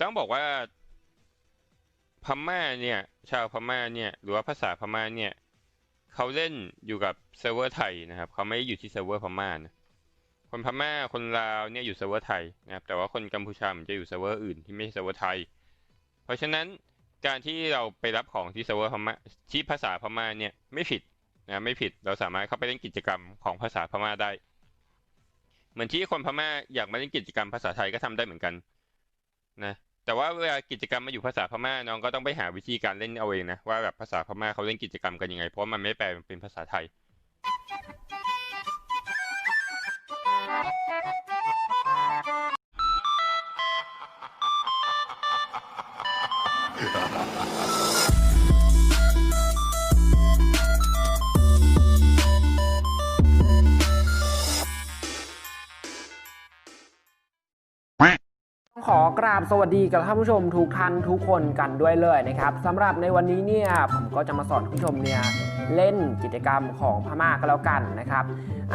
ต้องบอกว่าพม่าเนี่ย ชาวพม่าเนี่ย หรือว่าภาษาพม่าเนี่ยเขาเล่นอยู่กับเซิร์ฟเวอร์ไทยนะครับเขาไม่อยู่ที่เซิร์ฟเวอร์พม่านะคนพม่าคนลาวเนี่ยอยู่เซิร์ฟเวอร์ไทยนะครับ แต่ว่าคนกัมพูชามันจะอยู่เซิร์ฟเวอร์อื่นที่ไม่ใช่เซิร์ฟเวอร์ไทย เพราะฉะนั้นการที่เราไปรับของที่เซิร์ฟเวอร์พม่าที่ภาษาพม่าเนี่ยไม่ผิดนะไม่ผิดเราสามารถเข้าไปเล่นกิจกรรมของภาษาพม่าได้ เหมือนที่คนพม่าอยากมาเล่นกิจกรรมภาษาไทยก็ทำได้เหมือนกันนะ แต่ว่าเวลากิจกรรมมาอยู่ภาษาพม่าน้องก็ต้องไปหาวิธีการเล่นเอาเองนะ ว่าแบบภาษาพม่าเขาเล่นกิจกรรมกันยังไง เพราะมันไม่แปลเป็นภาษาไทยขอ กราบสวัสดีกับท่านผู้ชมทุกท่านทุกคนกันด้วยเลยนะครับสำหรับในวันนี้เนี่ยผมก็จะมาสอนท่านผู้ชมเนี่ยเล่นกิจกรรมของพม่าก็แล้วกันนะครับ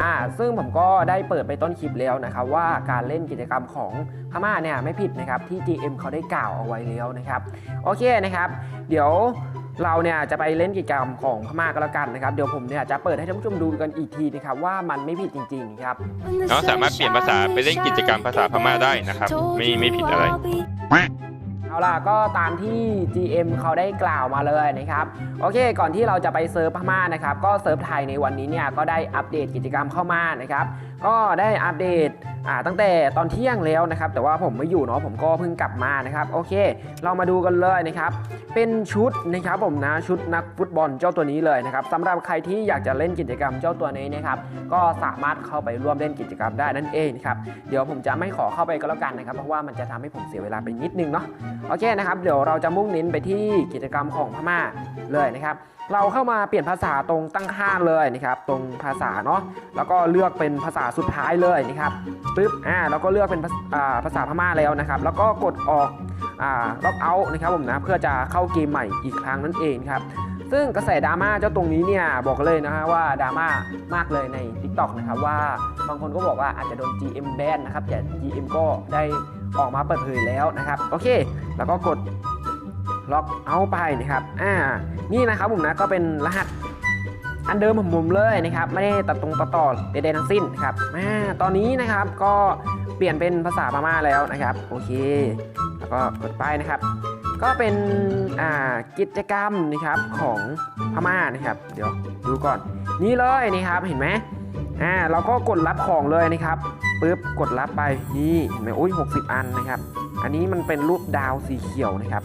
อ่าซึ่งผมก็ได้เปิดไปต้นคลิปแล้วนะครับว่าการเล่นกิจกรรมของพม่าเนี่ยไม่ผิดนะครับที่ GM เขาได้กล่าวเอาไว้แล้วนะครับโอเคนะครับ เดี๋ยว เราเนี่ยจะไปเล่นกิจกรรมของพม่าก็แล้วกันนะครับ เดี๋ยวผมเนี่ยจะเปิดให้ท่านผู้ชมดูกันอีกทีนะครับว่ามันไม่ผิดจริงๆครับน้องสามารถเปลี่ยนภาษาไปเล่นกิจกรรมภาษาพม่าได้นะครับ ไม่ไม่ผิดอะไร เอาล่ะก็ตามที่ GM เขาได้กล่าวมาเลยนะครับ โอเค ก่อนที่เราจะไปเซิร์ฟพม่านะครับ ก็เซิร์ฟไทยในวันนี้เนี่ยก็ได้อัปเดตกิจกรรมเข้ามานะครับ ก็ได้อัปเดตอ่าตั้งแต่ตอนเที่ยงแล้วนะครับ แต่ว่าผมไม่อยู่เนาะผมก็เพิ่งกลับมานะครับโอเค เรามาดูกันเลยนะครับ เป็นชุดนะครับผมนะชุดนักฟุตบอลเจ้าตัวนี้เลยนะครับสำหรับใครที่อยากจะเล่นกิจกรรมเจ้าตัวนี้นะครับ ก็สามารถเข้าไปร่วมเล่นกิจกรรมได้นั่นเองนะครับเดี๋ยวผมจะไม่ขอเข้าไปก็แล้วกันนะครับ เพราะว่ามันจะทำให้ผมเสียเวลาไปนิดนึงเนาะโอเคนะครับ เดี๋ยวเราจะมุ่งเน้นไปที่กิจกรรมของพม่าเลยนะครับ เราเข้ามาเปลี่ยนภาษาตรงตั้งค่าเลยนะครับตรงภาษาเนาะแล้วก็เลือกเป็นภาษาสุดท้ายเลยนะครับปึ๊บอ่าแล้วก็เลือกเป็นภาษาภาษาพม่าแล้วนะครับ แล้วก็กดออกอ่าล็อกเอาท์นะครับผมนะเพื่อจะเข้าเกมใหม่อีกครั้งนั่นเองครับซึ่งกระแสดราม่าเจ้าตรงนี้เนี่ยบอกเลยนะฮะว่าดราม่ามากเลยใน TikTok นะครับว่าบางคนก็บอกว่าอาจจะโดน GM แบนนะครับแต่ GM ก็ได้ออกมาเปิดเผยแล้วนะครับ โอเค แล้วก็กดล็อกเอาไปนะครับอ่า นี่นะครับผมนะก็เป็นรหัสอันเดิมของผมเลยนะครับไม่ได้ตัดตรงตัดต่อใดๆทั้งสิ้นนะครับอ่าตอนนี้นะครับก็เปลี่ยนเป็นภาษาพม่าแล้วนะครับโอเค แล้วก็กดไปนะครับ ก็เป็นอ่ากิจกรรมนะครับของพม่านะครับ เดี๋ยวดูก่อน นี่เลยนะครับเห็นไหมอ่าเราก็กดรับของเลยนะครับปึ๊บกดรับไปนี่เห็นไหมอุ้ย60อันนะครับ อันนี้มันเป็นรูปดาวสีเขียวนะครับ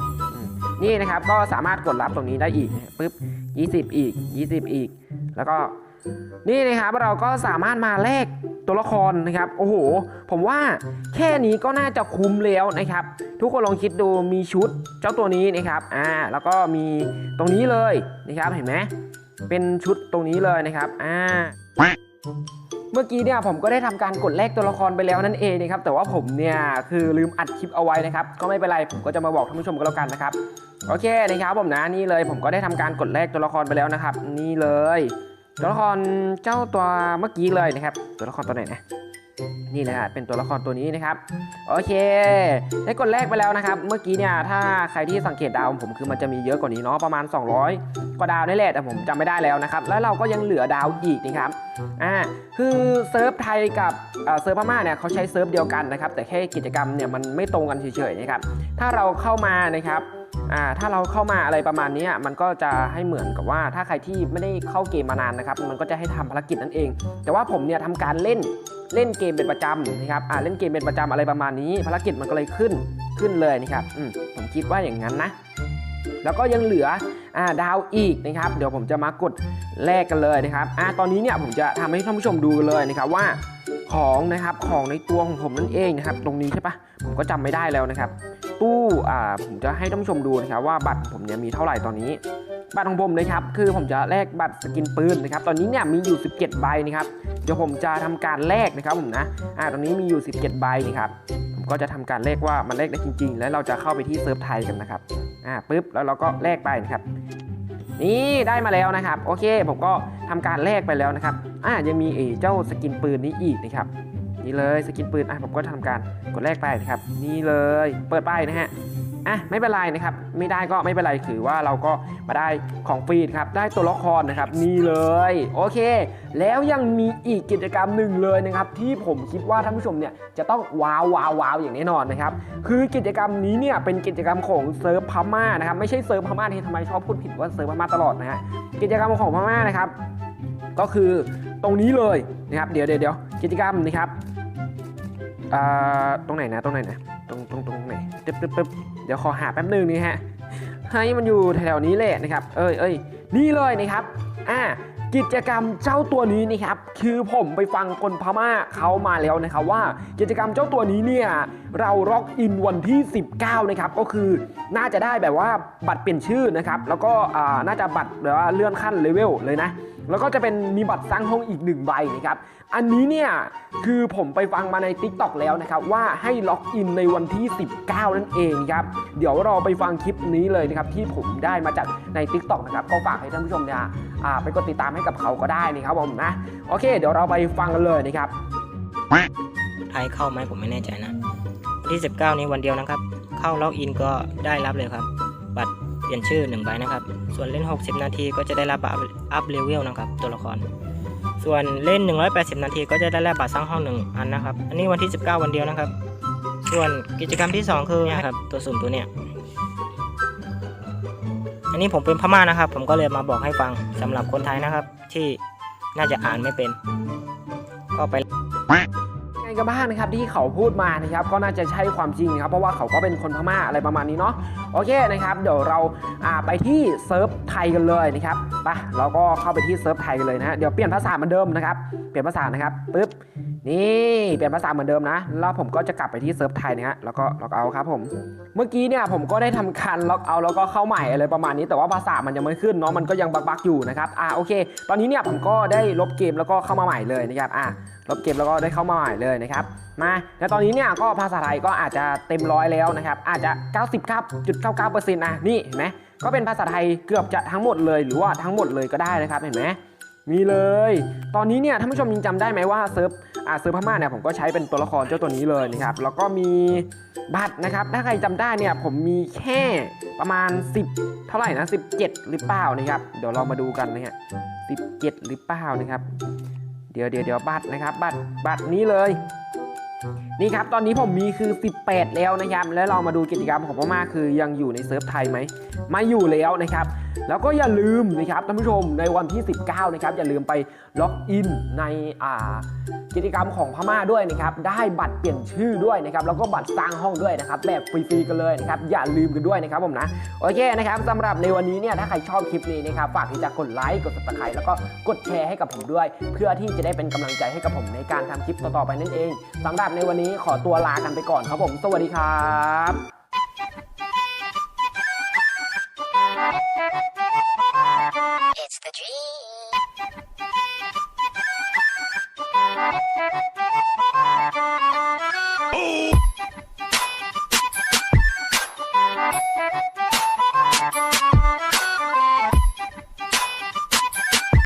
นี่นะครับก็สามารถกดรับตรงนี้ได้อีกปึ๊บ20 อีก 20 อีก แล้วก็นี่นะครับเราก็สามารถมาแลกตัวละครนะครับ โอ้โห ผมว่าแค่นี้ก็น่าจะคุ้มแล้วนะครับ ทุกคนลองคิดดูมีชุดเจ้าตัวนี้นะครับอ่าแล้วก็มีตรงนี้เลยนะครับเห็นไหมเป็นชุดตรงนี้เลยนะครับอ่าเมื่อกี้เนี่ยผมก็ได้ทำการกดแลกตัวละครไปแล้วนั่นเองนะครับแต่ว่าผมเนี่ยคือลืมอัดคลิปเอาไว้นะครับ ก็ไม่เป็นไรผมก็จะมาบอกท่านผู้ชมก็แล้วกันนะครับ โอเคนะครับผมนะนี่เลยผมก็ได้ทำการกดแลกตัวละครไปแล้วนะครับ นี่เลย ตัวละครเจ้าตัวเมื่อกี้เลยนะครับ ตัวละครตัวไหนนะนี่นะฮะเป็นตัวละครตัวนี้นะครับ โอเค ได้กดแรกไปแล้วนะครับ เมื่อกี้เนี่ยถ้าใครที่สังเกตดาวผมคือมันจะมีเยอะกว่านี้เนาะประมาณ 200 กว่าดาวนี่แหละแต่ผมจำไม่ได้แล้วนะครับ แล้วเราก็ยังเหลือดาวอีกนะครับอ่าคือเซิร์ฟไทยกับเซิร์ฟพม่าเนี่ยเขาใช้เซิร์ฟเดียวกันนะครับ แต่แค่กิจกรรมเนี่ยมันไม่ตรงกันเฉยๆนะครับถ้าเราเข้ามานะครับ อ่าถ้าเราเข้ามาอะไรประมาณนี้มันก็จะให้เหมือนกับว่าถ้าใครที่ไม่ได้เข้าเกมมานานนะครับ มันก็จะให้ทำภารกิจนั่นเอง แต่ว่าผมเนี่ยทำการเล่นเล่นเกมเป็นประจำนะครับอ่าเล่นเกมเป็นประจำอะไรประมาณนี้ ภารกิจมันก็เลยขึ้นขึ้นเลยนะครับอืมผมคิดว่าอย่างนั้นนะ แล้วก็ยังเหลืออ่าดาวอีกนะครับ เดี๋ยวผมจะมากดแลกกันเลยนะครับอ่าตอนนี้เนี่ยผมจะทำให้ท่านผู้ชมดูเลยนะครับว่าของนะครับของในตัวของผมนั่นเองนะครับ ตรงนี้ใช่ปะผมก็จำไม่ได้แล้วนะครับ ตู้อ่าผมจะให้ท่านผู้ชมดูนะครับว่าบัตรผมเนี่ยมีเท่าไหร่ตอนนี้ บัตรของผมนะครับคือผมจะแลกบัตรสกินปืนนะครับตอนนี้เนี่ยมีอยู่ 17 ใบนะครับเดี๋ยวผมจะทำการแลกนะครับผมนะอ่าตอนนี้มีอยู่ 17 ใบนะครับผมก็จะทำการแลกว่ามันแลกได้จริง ๆ แล้วเราจะเข้าไปที่เซิร์ฟไทยกันนะครับอ่าปุ๊บแล้วเราก็แลกไปนะครับนี่ได้มาแล้วนะครับ โอเค ผมก็ทำการแลกไปแล้วนะครับอ่ายังมีไอ้เจ้าสกินปืนนี้อีกนะครับ นี่เลยสกินปืนอะผมก็ทำการกดแลกไปนะครับ นี่เลยเปิดไปนะฮะอะไม่เป็นไรนะครับ ไม่ได้ก็ไม่เป็นไรถือว่าเราก็มาได้ของฟรีครับได้ตัวละครนะครับ นี่เลยโอเค แล้วยังมีอีกกิจกรรมหนึ่งเลยนะครับ ที่ผมคิดว่าท่านผู้ชมเนี่ยจะต้องว้าวว้าวว้าวอย่างแน่นอนนะครับ คือกิจกรรมนี้เนี่ยเป็นกิจกรรมของเซิร์ฟพม่านะครับไม่ใช่เซิร์ฟพม่าที่ทำไมชอบพูดผิดว่าเซิร์ฟพม่าตลอดนะฮะกิจกรรมของพม่านะครับ ก็คือตรงนี้เลยนะครับ เดี๋ยวเดี๋ยวกิจกรรมนะครับ อ่าตรงไหนนะตรงไหนนะตรงตรงตรงไหนตึ๊บตึ๊บตึ๊บเดี๋ยวขอหาแป๊บหนึงนี่ฮะให้มันอยู่แถวๆนี้แหละนะครับ เอ้ยเอ้ยนี่เลยนะครับอ่ากิจกรรมเจ้าตัวนี้นะครับคือผมไปฟังคนพม่าเขามาแล้วนะครับว่ากิจกรรมเจ้าตัวนี้เนี่ยเราล็อกอินวันที่ 19นะครับก็คือน่าจะได้แบบว่าบัตรเปลี่ยนชื่อนะครับแล้วก็อ่าน่าจะบัตรแบบว่าเลื่อนขั้นเลเวลเลยนะ แล้วก็จะเป็นมีบัตรสร้างห้องอีกหนึ่งใบนะครับ อันนี้เนี่ยคือผมไปฟังมาใน Tik t o อกแล้วนะครับ ว่าให้ล็อกอินในวันที่ 19 นั่นเองครับ เดี๋ยวเราไปฟังคลิปนี้เลยนะครับ ที่ผมได้มาจากใน Tik t o อกนะครับ ก็ฝากให้ท่านผู้ชมเนี่ยไปกดติดตามให้กับเขาก็ได้นะครับผมนะ โอเค เดี๋ยวเราไปฟังกันเลยนะครับไทยเข้าไหมผมไม่แน่ใจนะที่ 19 นี้วันเดียวนะครับ เข้าล็อกอินก็ได้รับเลยครับ ลี่ยนชื่อ1ใบนะครับ ส่วนเล่น 60 นาทีก็จะได้รับบัตรอัพเลเวลนะครับ ตัวละคร ส่วนเล่น 180 นาทีก็จะได้รับบัตรสร้างห้องหนึ่งอันนะครับ อันนี้วันที่ 19 วันเดียวนะครับ ส่วนกิจกรรมที่ 2 คือเนี่ยครับตัวสุ่มตัวเนี้ยอันนี้ผมเป็นพม่านะครับ ผมก็เลยมาบอกให้ฟังสำหรับคนไทยนะครับ ที่น่าจะอ่านไม่เป็น ก็ไป งกันบ้างนะครับที่เขาพูดมานะครับก็น่าจะใช่ความจริงนะครับเพราะว่าเขาก็เป็นคนพม่าอะไรประมาณนี้เนาะโอเคนะครับเดี๋ยวเราไปที่เซิร์ฟไทยกันเลยนะครับไปเราก็เข้าไปที่เซิร์ฟไทยกันเลยนะเดี๋ยวเปลี่ยนภาษาเหมือนเดิมนะครับเปลี่ยนภาษานะครับปึ๊บ นี่เปลี่ยนภาษาเหมือนเดิมนะ แล้วผมก็จะกลับไปที่เซิร์ฟไทยนะฮะ แล้วก็ล็อกเอาท์ครับผม เมื่อกี้เนี่ยผมก็ได้ทำการล็อกเอาท์แล้วก็เข้าใหม่อะไรประมาณนี้ แต่ว่าภาษามันยังไม่ขึ้นเนาะ มันก็ยังบักๆอยู่นะครับ อ่าโอเค ตอนนี้เนี่ยผมก็ได้ลบเกมแล้วก็เข้ามาใหม่เลยนะครับ อ่าลบเกมแล้วก็ได้เข้ามาใหม่เลยนะครับ มาและตอนนี้เนี่ยก็ภาษาไทยก็อาจจะเต็มร้อยแล้วนะครับ อาจจะ 99.99%นะ นี่เห็นไหมก็เป็นภาษาไทยเกือบจะทั้งหมดเลย หรือว่าทั้งหมดเลยก็ได้นะครับ เห็นไหมมีเลย ตอนนี้เนี่ยท่านผู้ชมยังจำได้ไหมว่าเซิร์ฟ อาเซอร์พม่าเนี่ยผมก็ใช้เป็นตัวละครเจ้าตัวนี้เลยนะครับแล้วก็มีบัตรนะครับ ถ้าใครจำได้เนี่ยผมมีแค่ประมาณ 10 เท่าไหร่นะ17 หรือเปล่านะครับเดี๋ยวเรามาดูกันนะฮะ17 หรือเปล่านะครับ เดี๋ยวเดี๋ยวเดี๋ยวบัตรนะครับ บัตรบัตรนี้เลยนี่ครับตอนนี้ผมมีคือ 18 แล้วนะครับ แล้วเรามาดูกิจกรรมของพม่าคือยังอยู่ในเซิร์ฟไทยไหมไม่อยู่แล้วนะครับ แล้วก็อย่าลืมนะครับท่านผู้ชมในวันที่ 19 นะครับ อย่าลืมไปล็อกอินในอ่ากิจกรรมของพม่าด้วยนะครับ ได้บัตรเปลี่ยนชื่อด้วยนะครับ แล้วก็บัตรสร้างห้องด้วยนะครับ แบบฟรีๆกันเลยนะครับ อย่าลืมกันด้วยนะครับผมนะ โอเคนะครับสำหรับในวันนี้เนี่ย ถ้าใครชอบคลิปนี้นะครับ ฝากที่จะกดไลค์ กด subscribe แล้วก็กดแชร์ให้กับผมด้วย เพื่อที่จะได้เป็นกำลังใจให้กับผมในการทำคลิปต่อๆไปนั่นเองสำหรับในวันนี้ขอตัวลากันไปก่อนครับผม สวัสดีครับ Oh!